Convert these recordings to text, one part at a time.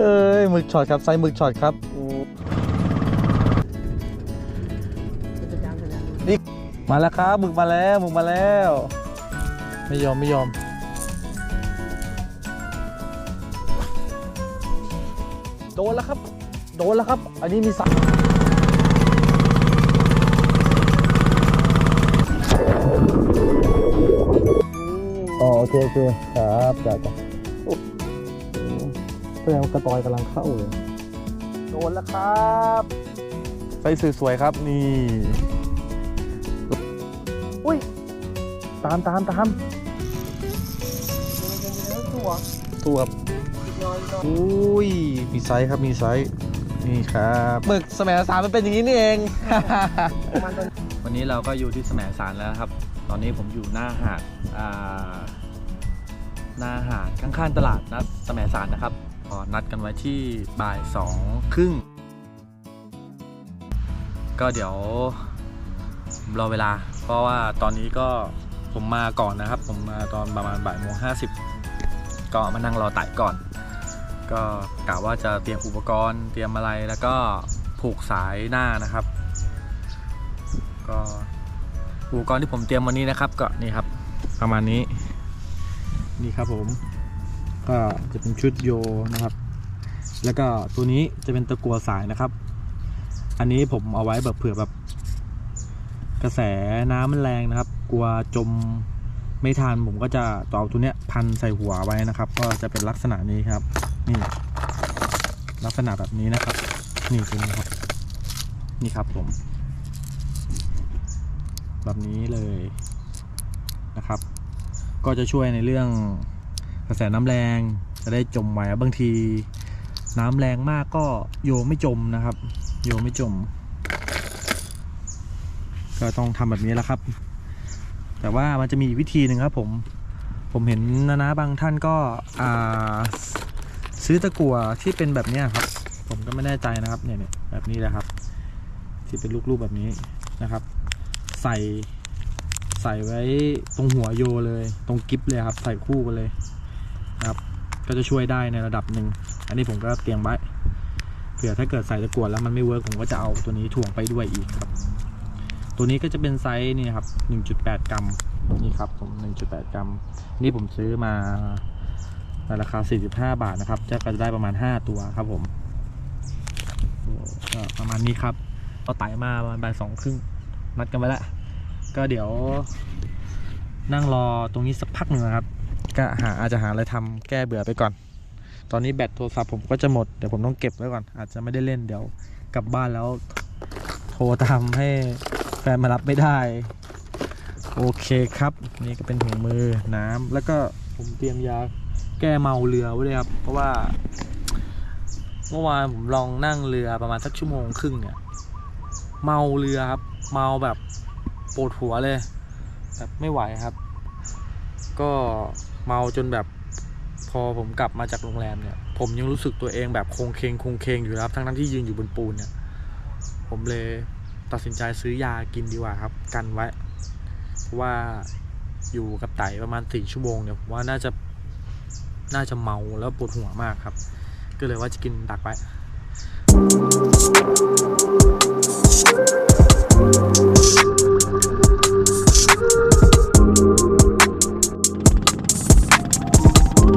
เอ้ยหมึกช็อตครับไซส์หมึกช็อตครับนี่มาแล้วครับหมึกมาแล้วหมึกมาแล้ว ไม่ยอมไม่ยอมโดนแล้วครับ โดนแล้วครับ อันนี้มีสักอ๋อโอเคโอเคครับจ้าจ้า ดงว่ากระตอยกำลังเข้าเลยโดนแล้วครับไฟสวยๆครับนี่อุ้ยตามตามตามตัวตัวอุ้ยมีไซส์ครับมีไซส์นี่ครับหมึกสมัยสารมันเป็นอย่างนี้นี่เอง วันนี้เราก็อยู่ที่สมัยสารแล้วครับ ตอนนี้ผมอยู่หน้าหาดหน้าหาดข้างๆตลาดนัดสมัยสารนะครับ ก็นัดกันไว้ที่บ่ายสองครึ่งก็เดี๋ยวรอเวลา เพราะว่าตอนนี้ก็ผมมาก่อนนะครับ ผมมาตอนประมาณบ่ายโมงห้าสิบก็มานั่งรอไต่ก่อน ก็กะว่าจะเตรียมอุปกรณ์เตรียมอะไรแล้วก็ผูกสายหน้านะครับ ก็อุปกรณ์ที่ผมเตรียมวันนี้นะครับ ก็นี่ครับ ประมาณนี้ นี่ครับผม ก็จะเป็นชุดโยนะครับ แล้วก็ตัวนี้จะเป็นตะกัวสายนะครับ อันนี้ผมเอาไว้แบบเผื่อแบบกระแสน้ำมันแรงนะครับ กลัวจมไม่ทันผมก็จะต่อตัวเนี้ยพันใส่หัวไว้นะครับ ก็จะเป็นลักษณะนี้ครับ นี่ ลักษณะแบบนี้นะครับ นี่ตัวนี้ครับ นี่ครับผม แบบนี้เลยนะครับ ก็จะช่วยในเรื่อง กระแสน้ำแรงจะได้จมไว้บางที น้ำแรงมากก็โยไม่จมนะครับ โยไม่จม ก็ต้องทำแบบนี้แหล้วครับ แต่ว่ามันจะมีวิธีหนึ่งครับ ผมผมเห็นนะนะบางท่านก็ซื้อตะกั่วที่เป็นแบบนี้ครับ ผมก็ไม่แน่ใจนะครับเนี่ยเนี่ยแบบนี้แหละครับ ที่เป็นลูกๆแบบนี้นะครับ ใส่ใส่ไว้ตรงหัวโยเลย ตรงกิฟเลยครับ ใส่คู่กันเลย นะครับ ก็จะช่วยได้ในระดับหนึ่ง อันนี้ผมก็เตรียมไว้ เผื่อถ้าเกิดใส่ตะกั่วแล้วมันไม่เวิร์กผมก็จะเอาตัวนี้ถ่วงไปด้วยอีกครับ ตัวนี้ก็จะเป็นไซส์นี่ครับ 1.8 กรัม นี่ครับผม 1.8 กรัม นี่ผมซื้อมาในราคา 45 บาทนะครับ จะก็จะได้ประมาณ 5 ตัวครับผมก็ประมาณนี้ครับเอาไต่มาประมาณบ่ายสองครึ่งนัดกันไว้แล้ว ก็เดี๋ยวนั่งรอตรงนี้สักพักหนึ่งนะครับ ก็หาอาจจะหาอะไรทำแก้เบื่อไปก่อน ตอนนี้แบตโทรศัพท์ผมก็จะหมดเดี๋ยวผมต้องเก็บไว้ก่อน อาจจะไม่ได้เล่นเดี๋ยวกลับบ้านแล้ว โทรตามให้แฟนมารับไม่ได้ โอเคครับ นี่ก็เป็นถุงมือน้ำแล้วก็ผมเตรียมยาแก้เมาเรือไว้เลยครับ เพราะว่า เมื่อวานผมลองนั่งเรือประมาณสักชั่วโมงครึ่งเนี่ยเมาเรือครับเมาแบบปวดหัวเลย แบบไม่ไหวครับ ก็ เมาจนแบบพอผมกลับมาจากโรงแรมเนี่ย ผมยังรู้สึกตัวเองแบบคงเคงคงเคงอยู่ครับทั้งทั้งที่ยืนอยู่บนปูนเนี่ย ผมเลยตัดสินใจซื้อยากินดีกว่าครับ กันไว้เพราะว่าอยู่กับไตประมาณสี่ชั่วโมงเนี่ยผมว่าน่าจะน่าจะเมาแล้วปวดหัวมากครับ ก็เลยว่าจะกินดักไว้ ต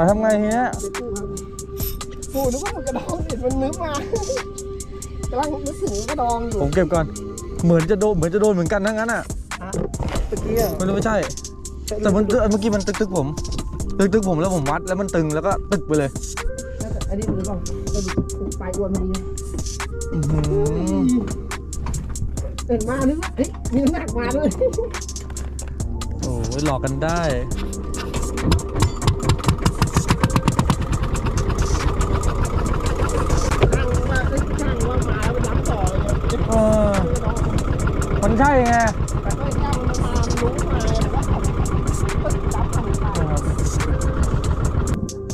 าทำไงเฮียปูนึกว่ามันกระดองเห็นมันนึกมากำลังนึกถึงกระดองอยู่ ผมเก็บก่อน เหมือนจะโดนเหมือนจะโดนเหมือนกันทั้งนั้นอะตะเกียบไม่รู้ไม่ใช่ แต่มันเมื่อกี้มันตึกตึกๆผม ตึกตึกๆผมแล้วผมวัดแล้วมันตึงแล้วก็ตึกไปเลยอันนี้หรือเปล่าปลาดุกปลายอ้วนมันดีอื้อหือเห็นมานึกว่าเฮ้ยมีน้ำหนักมาด้วยโอ้ยหลอกกันได้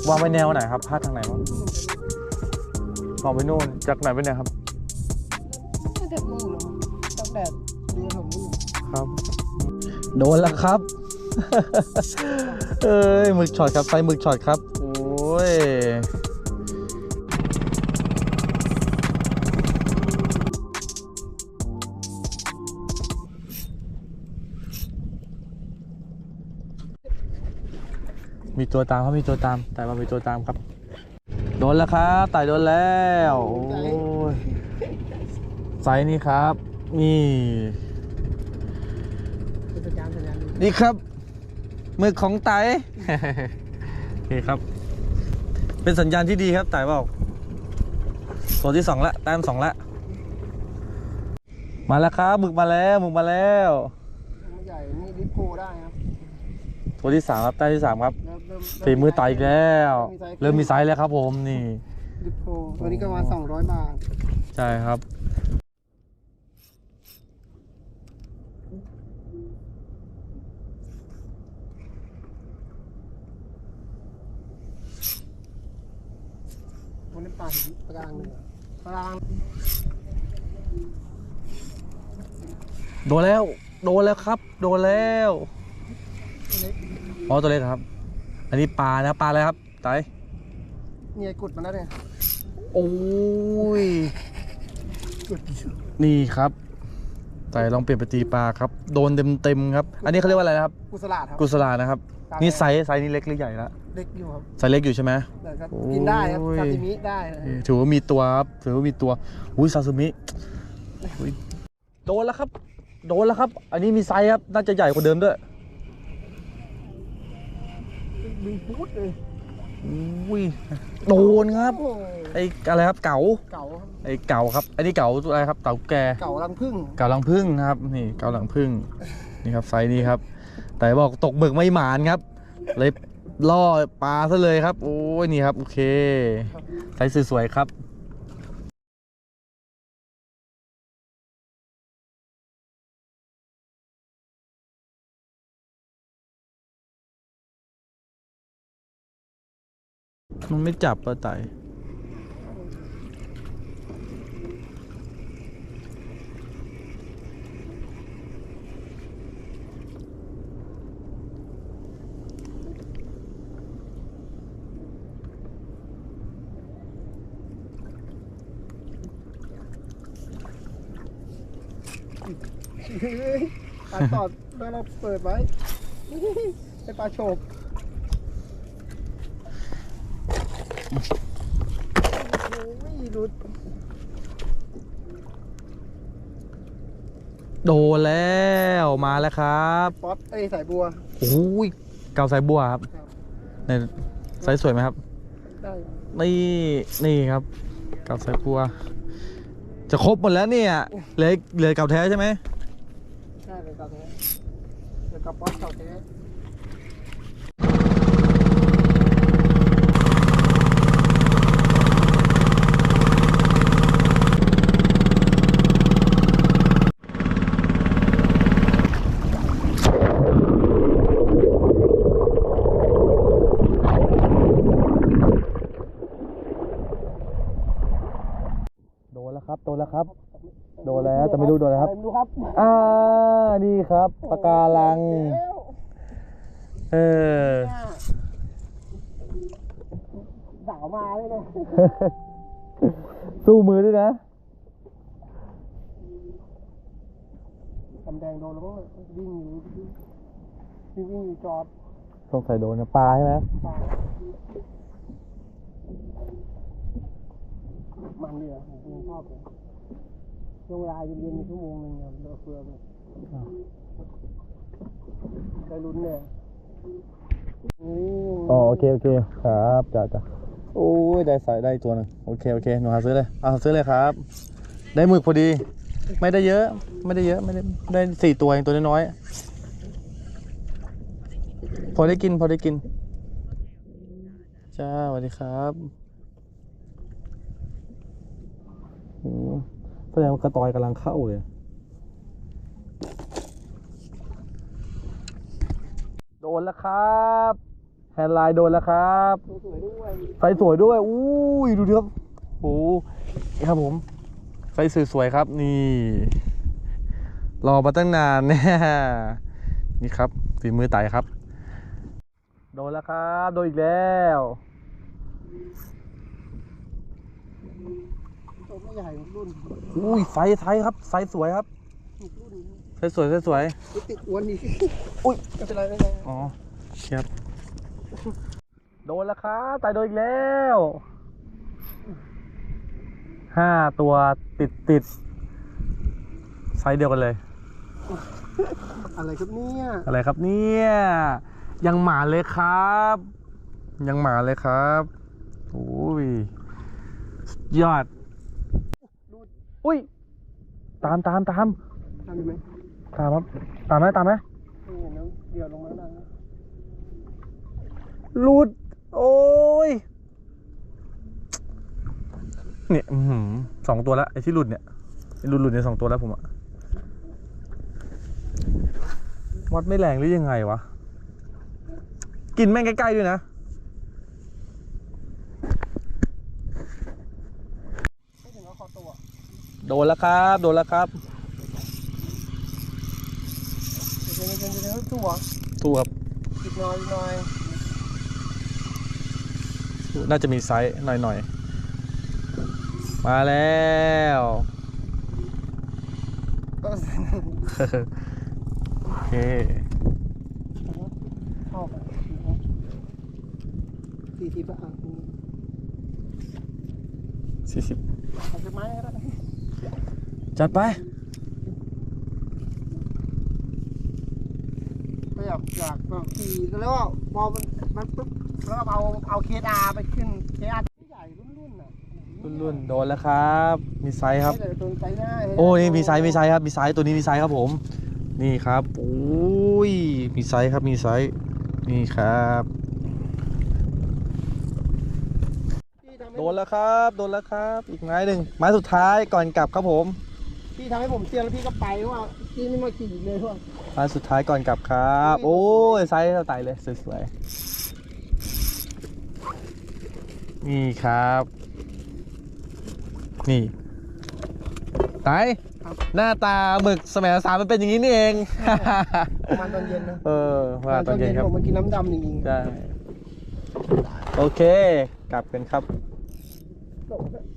ว่าเขาก็ย้ำทำไปนะครับวางไว้แนวไหนครับพาดทางไหนวะวางไว้นู่นจากไหนไปไหนครับน่าจะนู่นเนาะตั้งแต่ดูผมนู่นครับ โดนแล้วครับ เอ้ยหมึกช็อตครับไซส์หมึกช็อตครับ โอ้ย มีตัวตามครับมีตัวตามแต่ว่ามีตัวตามครับ โดนแล้วครับไต่โดนแล้วโอ้ยไซส์นี้ครับนี่นี่ครับมึกของไตโอเคครับ เป็นสัญญาณที่ดีครับไต่บอกตัวที่สองละแต้มสองละมาแล้วครับหมึกมาแล้วหมึกมาแล้วใหญ่นี่ดิโพได้ครับ ตัวที่สามครับแต้มที่สามครับเริ่มเริ่มฝีมือไต่อีกแล้ว เริ่เริ่มมมีมีไซไซส์ส์แล้วครับผมนี่ดิฟโพตัวนี้ก็มาสองร้อยบาท ใช่ครับวันนี้ปลาหินปลากลางเลยปลากลางโดนแล้ว โดนแล้วครับ โดนแล้ว เล็กอ๋อตัวเล็กครับ อันนี้ปลานะปลาอะไรครับไตเนี่ยกุดมันแล้วเนี่ยโอ้ยกุดนี่ครับไต่ลองเปลี่ยนไปตีปลาครับ โดนเต็มเต็มๆครับ อันนี้เขาเรียกว่าอะไรนะครับกุสลาดครับกุศลานะครับครับ นี่ไซส์ไซส์นี่เล็กหรือใหญ่ละเล็กอยู่ครับไซส์เล็กอยู่ใช่ไหมแต่ก็โอ้ยกินได้ครับซาซิมิได้นะเออถือว่ามีตัวครับถือว่ามีตัวอุ้ยซาซูมิอุ๊ยโดนแล้วครับ โดนแล้วครับ อันนี้มีไซส์ครับ น่าจะใหญ่กว่าเดิมด้วย มีพุดเลยอุ้ยโดนครับโอ้โหไอ้อะไรครับเก๋าเก่าครับไอ้เก๋าครับอันนี้เก๋าตัวอะไรครับเต่าแกเก่ารังพึ่งเก๋าหลังพึ่งนะครับนี่เก๋าหลังพึ่งนี่ครับไซส์นี้ครับ แต่บอกตกหมึกไม่หมานครับ เลยล่อปลาซะเลยครับ โอ้ยนี่ครับ โอเคไซส์สวยๆครับ มันไม่จับปะไต่เฮ้ยปลาตอดแล้วเราเปิดไว้ไอปลาโฉบโอ้ย หลุด โดนแล้วมาแล้วครับป๊อตเอ้ยสายบัว โอ้ยเกาสายบัวครับครับในไซส์สวยไหมครับ ได้นี่นี่ครับเกาสายบัว จะครบหมดแล้วเนี่ยเหลือเหลือเก่าแท้ใช่ไหมได้เป็นเก่าแท้เป็นกับป๊อตเก่าแท้ ครับโดนแล้วครับ โดนแล้วแต่ไม่รู้โดนอะไรครับ ไม่รู้ครับอ่านี่ครับปะการังแล้วเออสาวมาเลยนะสู้มือด้วยนะกำแดงโดนแล้วมั้งวิ่งอยู่วิ่งวิ่งอยู่จอดสงสัยโดนนะปลาใช่ไหมปลา มันเดีอะผมชอบเลยช่วงเวลาเย็นๆชั่วโมงหนึ่งครับเราเฟือเลยได้ลุ้นเนี่ยอ๋อโอเคโอเคครับจ้าจ้าโอ้ยได้สายได้ตัวหนึงโอเคโอเคหนูหาซื้อเลยเอาซื้อเลยครับ ได้หมึกพอดี ไม่ได้เยอะ ไม่ได้เยอะไม่ได้ได้สี่ตัวเองตัวน้อยพอได้กินพอได้กินจ้าสวัสดีครับโอ้ แสดงว่ากระตอยกำลังเข้าเลย โดนแล้วครับแฮนด์ไลน์โดนแล้วครับสวยๆด้วยไฟสวยด้วยอุ้ยดูดิครับโอ้นี่ครับผมไฟสวยๆครับ นี่ รอมาตั้งนานเนี่ยนี่ครับฝีมือไต่ครับ โดนแล้วครับ โดนอีกแล้ว ตัวไม่ใหญ่รุ่นอุ้ยไฟไฟครับไฟสวยครับรุ่นไฟสวยไฟสวยติดอ้วนนี่อุ้ยไม่เป็นไรไม่เป็นไรอ๋อครับโดนแล้วครับไต่โดนอีกแล้วห้าตัวติดติดไซส์เดียวกันเลย อะไรครับเนี่ยอะไรครับเนี่ยยังหมาเลยครับ ยังหมาเลยครับโอ้ยสุดยอด อุ้ย ตามตามตามทำได้ไหมตามครับตามไหมตามไหมนี่เดี๋ยวเดี๋ยวลงมาแล้วนะหลุด โอ้ย เนี่ยอื้อหือสองตัวแล้วไอ้ที่หลุดเนี่ยไอ้หลุดหลุดเนี่ยสองตัวแล้วผมอะวัดไม่แรงหรือยังไงวะ กินแม่งใกล้ๆด้วยนะ ไม่ถึงเอาคอตัว โดนแล้วครับ โดนแล้วครับเดี๋ยวเดี๋ยวเดี๋ยวเดี๋ยวตัวตู้ครับอีกหน่อยอีกหน่อยน่าจะมีไซส์หน่อยๆ มาแล้วก็โอเค เข้าไปสี่สิบอะสี่สิบ เอาไปไม้ก็ได้ จัดไปก็อยากอยากแบบขี่แล้วก็พอมันมันปุ๊บแล้วก็เอาเอาเคสอาไปขึ้นเคสอาใหญ่รุ่นรุ่นอะรุ่นๆโดนแล้วครับ มีไซส์ครับไม่แต่ตัวไซส์ได้โอ้นี่มีไซส์มีไซส์ครับมีไซส์ตัวนี้มีไซส์ครับผม นี่ครับโอ้ยมีไซส์ครับมีไซส์นี่ครับ พี่ทำให้ โดนแล้วครับ โดนแล้วครับ อีกไม้หนึ่งไม้สุดท้ายก่อนกลับครับผม พี่ทำให้ผมเตียนแล้วพี่ก็ไปว่าพี่ไม่มาขี่เลยว่าไม้สุดท้ายก่อนกลับครับ โอ้ยไซส์ไต่เลยสวยๆนี่ครับ นี่ไตหน้าตาหมึกสมัยสามมันเป็นอย่างนี้นี่เองประมาณตอนเย็นนะเออว่าตอนเย็นครับผมมากินน้ำดำจริงๆได้โอเค กลับกันครับ โ